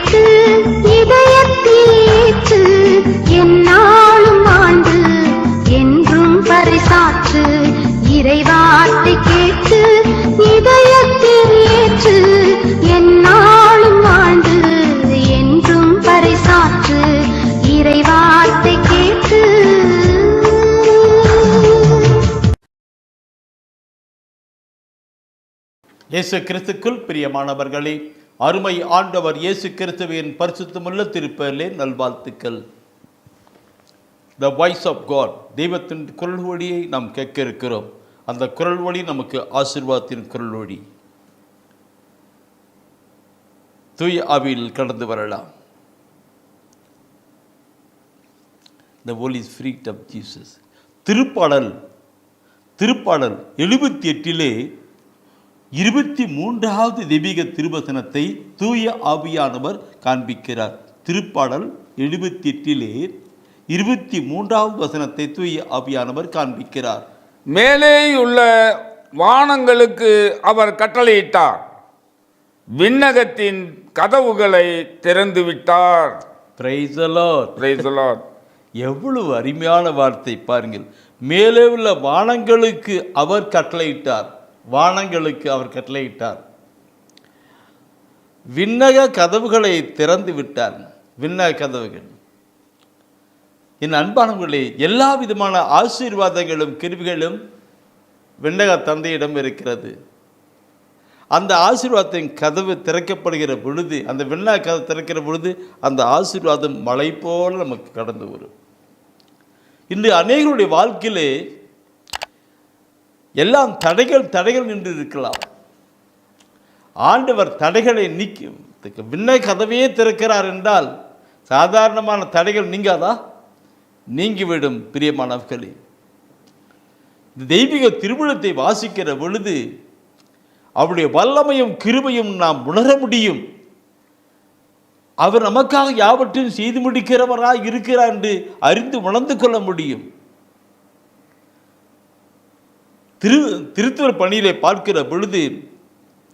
கேட்டு இதயத்தில் ஏற்று என்னாலும் ஆண்டு என்றும் பரிசாற்று இறைவார்த்தை கேட்டு இதயத்தில் ஏற்று என்னாலும் ஆண்டு என்றும் பரிசாற்று இறைவார்த்தை கேட்டு. இயேசு கிறிஸ்துக்குள் பிரியமானவர்களே அருமை ஆண்டவர் இயேசு கிறிஸ்துவின் பரிசுத்தமுள்ள திருப்பெயரிலே நல்வாழ்த்துக்கள். த வாய்ஸ் ஆஃப் காட் தெய்வத்தின் குரல் வழியை நாம் கேட்க இருக்கிறோம் அந்த குரல் ஒளி நமக்கு ஆசிர்வாதத்தின் குரல் வழி தூய் ஆவியில் கடந்து வரலாம். த ஹோலி ஃப்ரீட் ஆஃப் ஜீசஸ் திருப்பாடல் திருப்பாடல் எழுபத்தி எட்டிலே இருபத்தி மூன்றாவது தெய்வீக திருவசனத்தை தூய ஆவியானவர் காண்பிக்கிறார். திருப்பாடல் எழுபத்தி எட்டிலே இருபத்தி மூன்றாவது வசனத்தை தூய ஆவியானவர் காண்பிக்கிறார். மேலேயுள்ள வானங்களுக்கு அவர் கட்டளையிட்டார். விண்ணகத்தின் கதவுகளை திறந்து விட்டார். எவ்வளவு அருமையான வார்த்தை பாருங்கள். மேலே உள்ள வானங்களுக்கு அவர் கட்டளையிட்டார். வானங்களுக்கு அவர் கட்டளையிட்டார். விண்ணக கதவுகளை திறந்து விட்டார். விண்ணக கதவுகள். என் அன்பானவர்களே எல்லா விதமான ஆசீர்வாதங்களும் கிருவிகளும் விண்ணக தந்தையிடம் இருக்கிறது. அந்த ஆசீர்வாதத்தின் கதவு திறக்கப்படுகிற பொழுது அந்த விண்ணக கதவு திறக்கிற பொழுது அந்த ஆசீர்வாதம் மழை போல நமக்கு கடந்து வரும். இன்று அநேகருடைய வாழ்க்கையிலே எல்லாம் தடைகள் தடைகள் நின்று இருக்கலாம். ஆண்டவர் தடைகளை நீக்கி விண்ணை கதவையே திறக்கிறார் என்றால் சாதாரணமான தடைகள் நீங்காதா? நீங்கிவிடும் பிரியமானவர்களே. இந்த தெய்வீக திருவிழத்தை வாசிக்கிற பொழுது அவருடைய வல்லமையும் கிருபையும் நாம் உணர முடியும். அவர் நமக்காக யாவற்றையும் செய்து முடிக்கிறவராக இருக்கிறார் என்று அறிந்து உணர்ந்து கொள்ள முடியும். திரு திருத்துவர் பணியிலே பார்க்கிற பொழுது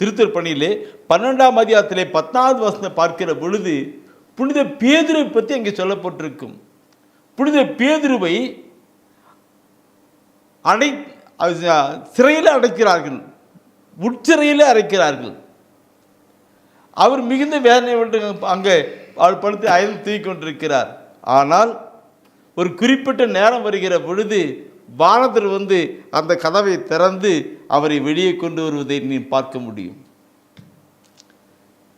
திருத்தூர் பணியிலே பன்னெண்டாம் அதிகாரத்திலே பத்தாவது வசனம் பார்க்கிற பொழுது புனித பேதுருவை பற்றி அங்கே சொல்லப்பட்டிருக்கும். புனித பேதுருவை அடை சிறையில் அடைக்கிறார்கள். உட்சிறையில் அடைக்கிறார்கள். அவர் மிகுந்த வேதனை அங்கே அவள் படுத்து அயல் தூக்கி கொண்டிருக்கிறார். ஆனால் ஒரு குறிப்பிட்ட நேரம் வருகிற பொழுது வானத்தில் வந்து அந்த கதவை திறந்து அவரை வெளியே கொண்டு வருவதை நீ பார்க்க முடியும்.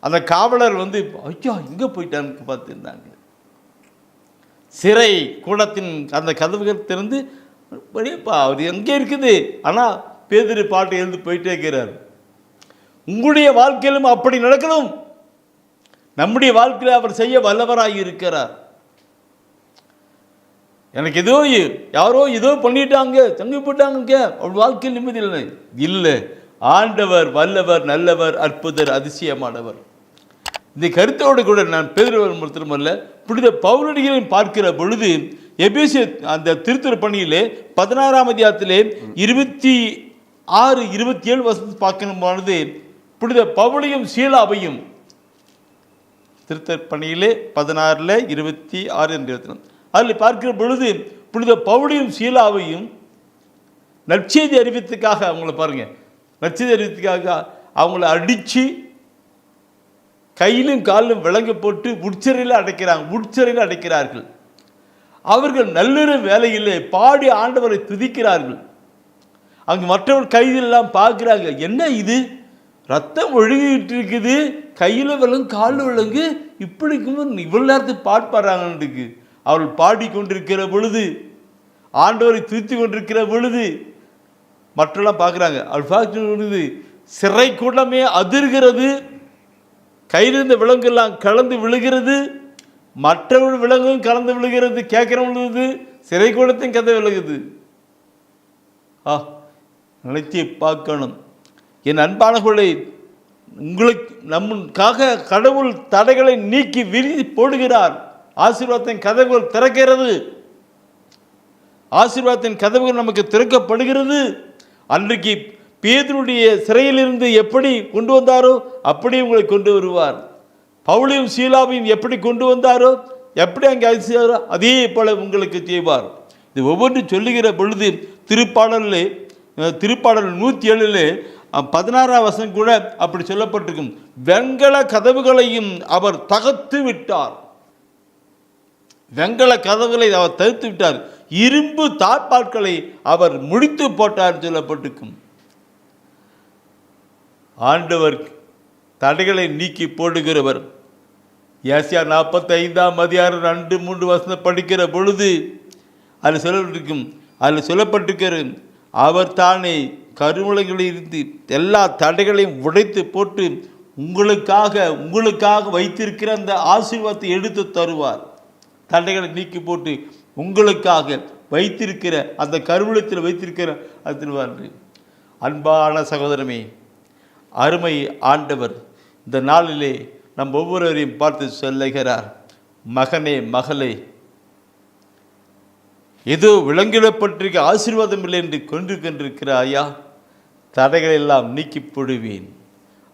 அந்த காவலர் வந்து ஐயா இங்கே போயிட்டான்னு பார்த்துருந்தாங்க. சிறை கூடத்தின் அந்த கதவுகள் திறந்து வெளியப்பா அவர் எங்கே இருக்குது? ஆனால் பேதிரி பாட்டு எழுந்து போயிட்டே இருக்கிறார். உங்களுடைய வாழ்க்கையிலும் அப்படி நடக்கணும். நம்முடைய வாழ்க்கையில் அவர் செய்ய வல்லவராக இருக்கிறார். எனக்கு ஏதோ யாரோ ஏதோ பண்ணிட்டாங்க தங்கி போட்டாங்க அவள் வாழ்க்கையில் நிம்மதி இல்லை. இல்லை. ஆண்டவர் வல்லவர் நல்லவர் அற்புதர் அதிசயமானவர். இந்த கருத்தோடு கூட நான் பேதுருவர் மருத்துவமல்ல புனித பவுலடிகளின் பார்க்கிற பொழுது எபிசி அந்த திருத்தர் பணியிலே பதினாறாம் அதிகாரத்திலே இருபத்தி ஆறு இருபத்தி ஏழு வருஷத்து பார்க்கணும் பொழுது புனித பவுளியும் சீலாவையும் திருத்தர் பணியிலே பதினாறில் இருபத்தி ஆறு என்று எழுதினோம் அதில் பார்க்கிற பொழுது புனித பவுடியும் சீலாவையும் நற்செய்தி அறிவித்துக்காக அவங்கள பாருங்க. நற்செய்தி அறிவித்துக்காக அவங்கள அடித்து கையிலும் காலிலும் விலங்கு போட்டு உட்சிறையில் அடைக்கிறாங்க உட்சிறையில் அடைக்கிறார்கள். அவர்கள் நள்ளிரவு வேலையிலே பாடி ஆண்டவரை துதிக்கிறார்கள். அங்கு மற்றவர் கைதெல்லாம் பார்க்குறாங்க என்ன இது? ரத்தம் ஒழுகிட்டு இருக்குது கையில் விலங்கு காலில் விலங்கு இப்படிக்கும் இவ்வளோ நேரத்துக்கு பாட்டு பாடுறாங்கன்னுக்கு அவர்கள் பாடிக்கொண்டிருக்கிற பொழுது ஆண்டவரை துதித்து கொண்டிருக்கிற பொழுது மற்றெல்லாம் பார்க்குறாங்க அவள் பார்க்கிற பொழுது சிறை கூடமே அதிர்கிறது கையிலிருந்த விலங்கெல்லாம் கலந்து விழுகிறது மற்றவர்கள் விலங்கும் கலந்து விழுகிறது கேட்குறவங்களுக்கு சிறை கூடத்தையும் கதை விலகுது. ஆ நினைத்து பார்க்கணும். என் அன்பானவர்களை உங்களுக்கு நம்முக்காக கடவுள் தடைகளை நீக்கி விரி போடுகிறார். ஆசீர்வாதத்தின் கதவுகள் திறக்கிறது. ஆசீர்வாதத்தின் கதவுகள் நமக்கு திறக்கப்படுகிறது. அன்றைக்கு பேதனுடைய சிறையிலிருந்து எப்படி கொண்டு வந்தாரோ அப்படி உங்களை கொண்டு வருவார். பவுளியும் சீலாவையும் எப்படி கொண்டு வந்தாரோ எப்படி அங்கே அழைச்சாரோ அதே போல உங்களுக்கு செய்வார். இது ஒவ்வொன்று சொல்லுகிற பொழுது திருப்பாடலில் திருப்பாடல் நூற்றி ஏழில் பதினாறாம் வசம் கூட அப்படி சொல்லப்பட்டிருக்கும். வெண்கல கதவுகளையும் அவர் தகர்த்து விட்டார். வெங்கல கதவுகளை அவர் தவிர்த்து விட்டார். இரும்பு தாழ்பாட்களை அவர் முடித்து போட்டார் சொல்லப்பட்டிருக்கும். ஆண்டவர் தடைகளை நீக்கி போடுகிறவர். ஏசியா நாற்பத்தி ஐந்தாம் அதிகாரம் ரெண்டு மூன்று வசனம் படிக்கிற பொழுது அதில் சொல்லப்பட்டிருக்கும் அதில் சொல்லப்பட்டிருக்கிற அவர் தானே கருமலைகளில் இருந்து எல்லா தடைகளையும் உடைத்து போட்டு உங்களுக்காக உங்களுக்காக வைத்திருக்கிற அந்த ஆசீர்வாதத்தை எடுத்து தருவார். தடைகளை நீக்கி போட்டு உங்களுக்காக வைத்திருக்கிற அந்த கருவூலத்தில் வைத்திருக்கிற அது தருவார் அன்பான சகோதரமே அருமை ஆண்டவர் இந்த நாளிலே நம் ஒவ்வொருவரையும் பார்த்து சொல்லுகிறார் மகனே மகளே ஏதோ விலங்கிடப்பட்டிருக்க ஆசீர்வாதம் இல்லை என்று கொன்று கொண்டிருக்கிறாயா தடைகளை எல்லாம் நீக்கி போடுவேன்.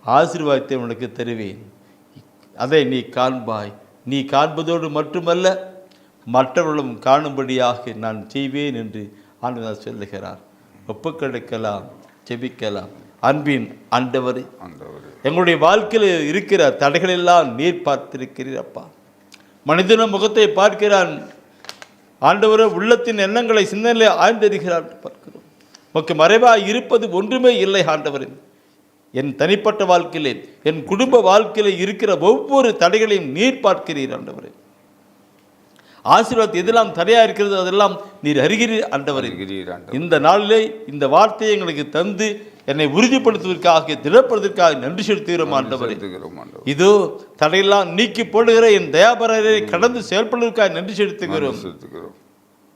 ஆசீர்வாதத்தை உனக்கு தருவேன். அதை நீ காண்பாய். நீ காண்பதோடு மட்டுமல்ல மற்றவர்களும் காணும்படியாக நான் செய்வேன் என்று ஆண்டவர் சொல்லுகிறார். ஒப்புக்கொடுக்கலாம் செபிக்கலாம் அன்பின் ஆண்டவரே ஆண்டவரே. எங்களுடைய வாழ்க்கையில் இருக்கிற தடைகளெல்லாம் நீர் பார்த்திருக்கிறீர் அப்பா. மனிதன முகத்தை பார்க்கிறான். ஆண்டவரே உள்ளத்தின் எண்ணங்களை சிந்தனையிலே ஆய்ந்தறிகிறார் பார்க்கிறோம். உமக்கு மறைவாய் இருப்பது ஒன்றுமே இல்லை ஆண்டவரே. என் தனிப்பட்ட வாழ்க்கையிலே என் குடும்ப வாழ்க்கையிலே இருக்கிற ஒவ்வொரு தடைகளையும் நீர் பார்க்கிறீர் ஆண்டவரே. ஆசீர்வாதம் எதெல்லாம் தடையா இருக்கிறது அதெல்லாம் நீர் அறிகிறீர் ஆண்டவரே. இந்த நாளிலே இந்த வார்த்தையை எங்களுக்கு தந்து என்னை உறுதிப்படுத்துவதற்காக திடப்படுவதற்காக நன்றி செலுத்துகிறோம் ஆண்டவரே. இதோ தடையெல்லாம் நீக்கி போடுகிற என் தயாபரரை கடந்து செயல்படுவதற்காக நன்றி செலுத்துகிறோம். செலுத்துகிறோம்.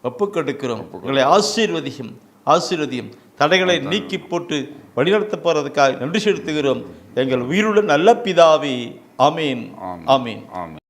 ஒப்புக்கொடுக்கிறோம். உங்களை ஆசீர்வதியும் ஆசீர்வதியும். தடைகளை நீக்கி போட்டு வழிநடத்த போறதுக்காக நன்றி செலுத்துகிறோம். எங்கள் உயிருள்ள நல்ல பிதாவே. ஆமீன். ஆமென். ஆமீன்.